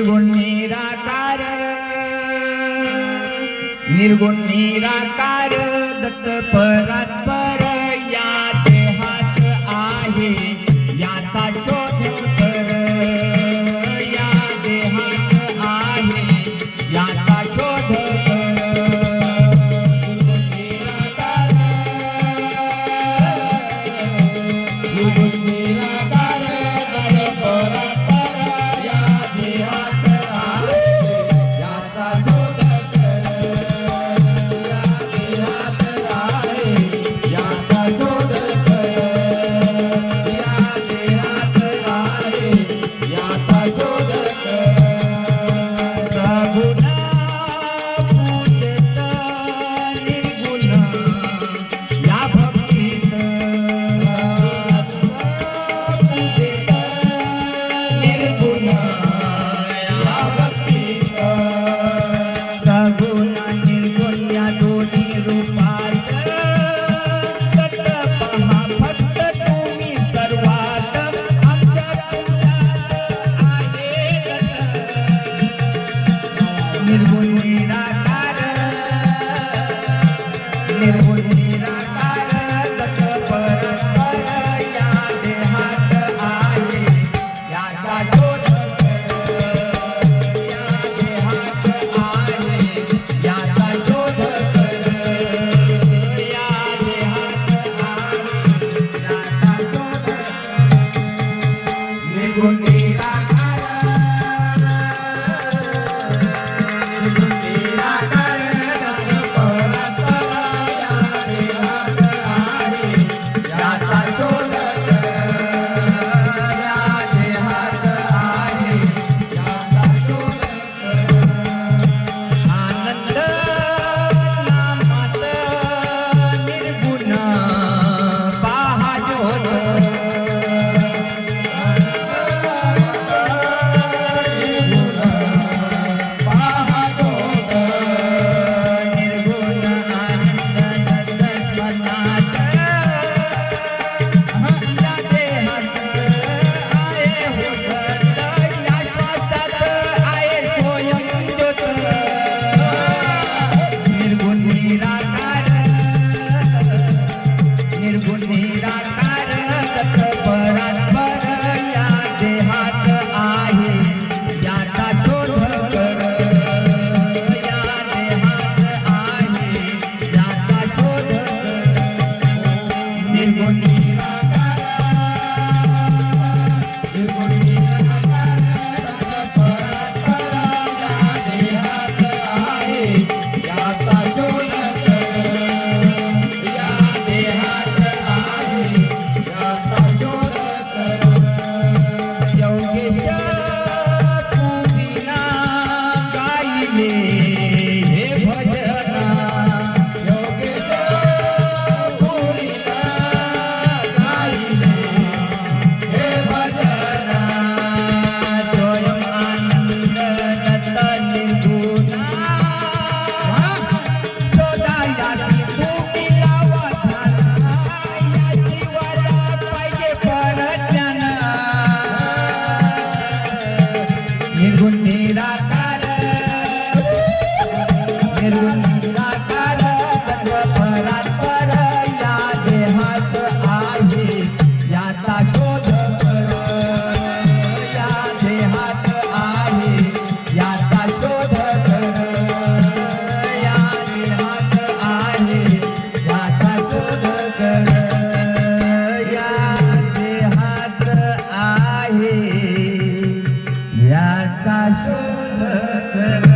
निर्गुण निराकार. निर्गुण निराकार दत्त परात्पर यात हात आहे. याचा शोध कर. या देहात आहे. याचा शोध कर. निर्गुण Beautiful. त्यांचा शोध